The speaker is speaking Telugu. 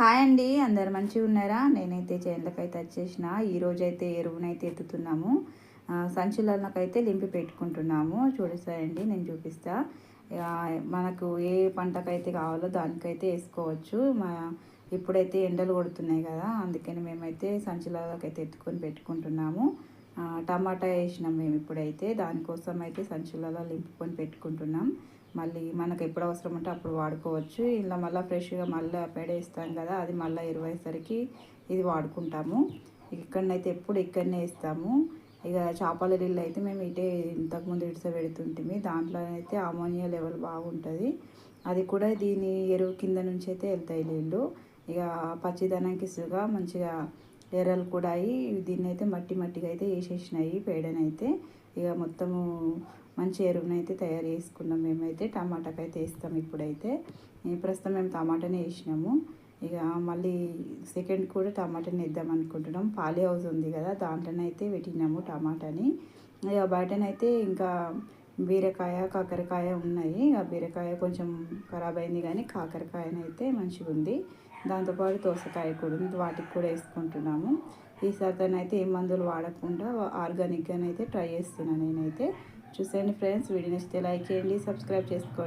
హాయ్ అండి అందరు మంచిగా ఉన్నారా? నేనైతే చేనులకైతే వచ్చేసిన. ఈరోజు అయితే ఎరువునైతే ఎత్తుతున్నాము. సంచులకైతే లింపి పెట్టుకుంటున్నాము. చూపిస్తాయండి నేను చూపిస్తా. మనకు ఏ పంటకైతే కావాలో దానికైతే వేసుకోవచ్చు. మా ఇప్పుడైతే ఎండలు కొడుతున్నాయి కదా అందుకని మేమైతే సంచులకైతే ఎత్తుకొని పెట్టుకుంటున్నాము. టమాటా వేసినాం మేము ఇప్పుడైతే. దానికోసం అయితే సంచులలో లింపుకొని పెట్టుకుంటున్నాం. మళ్ళీ మనకు ఎప్పుడు అవసరం ఉంటే అప్పుడు వాడుకోవచ్చు. ఇలా మళ్ళీ ఫ్రెష్గా మళ్ళీ పేడేస్తాం కదా అది మళ్ళీ ఇరవైసరికి ఇది వాడుకుంటాము. ఇక్కడనైతే ఎప్పుడు ఇక్కడనే వేస్తాము. ఇక చేపల నీళ్ళు అయితే మేము ఇటే ఇంతకుముందు ఇడిస పెడుతుంటిమి. దాంట్లో అయితే అమోనియా లెవెల్ బాగుంటుంది. అది కూడా దీని ఎరువు కింద నుంచి అయితే వెళ్తాయి నీళ్ళు ఇక పచ్చిదనానికి సుగా మంచిగా ఎర్రలు కూడా అయ్యి దీన్ని అయితే మట్టి మట్టిగా అయితే వేసేసినాయి పేడనైతే. ఇక మొత్తము మంచి ఎరువునైతే తయారు చేసుకున్నాం మేమైతే టమాటాకి అయితే వేస్తాం ఇప్పుడైతే. ప్రస్తుతం మేము టమాటానే వేసినాము. ఇక మళ్ళీ సెకండ్ కూడా టమాటాని వేద్దాం అనుకుంటున్నాం. పాలీ హౌస్ ఉంది కదా దాంట్లోనైతే పెట్టినాము టమాటాని. ఇక బయటనైతే ఇంకా బీరకాయ కాకరకాయ ఉన్నాయి. ఆ బీరకాయ కొంచెం ఖరాబ్ అయింది కానీ కాకరకాయనైతే మంచిగా ఉంది దాంతోపాటు దోసకాయ కూడా ఉంది. వాటికి కూడా వేసుకుంటున్నాము. ఈసారి అయితే ఏ మందులు వాడకుండా ఆర్గానిక్గానైతే ట్రై చేస్తున్నాను నేనైతే. చూసేయండి ఫ్రెండ్స్. వీడియో నచ్చితే లైక్ చేయండి సబ్స్క్రైబ్ చేసుకోండి.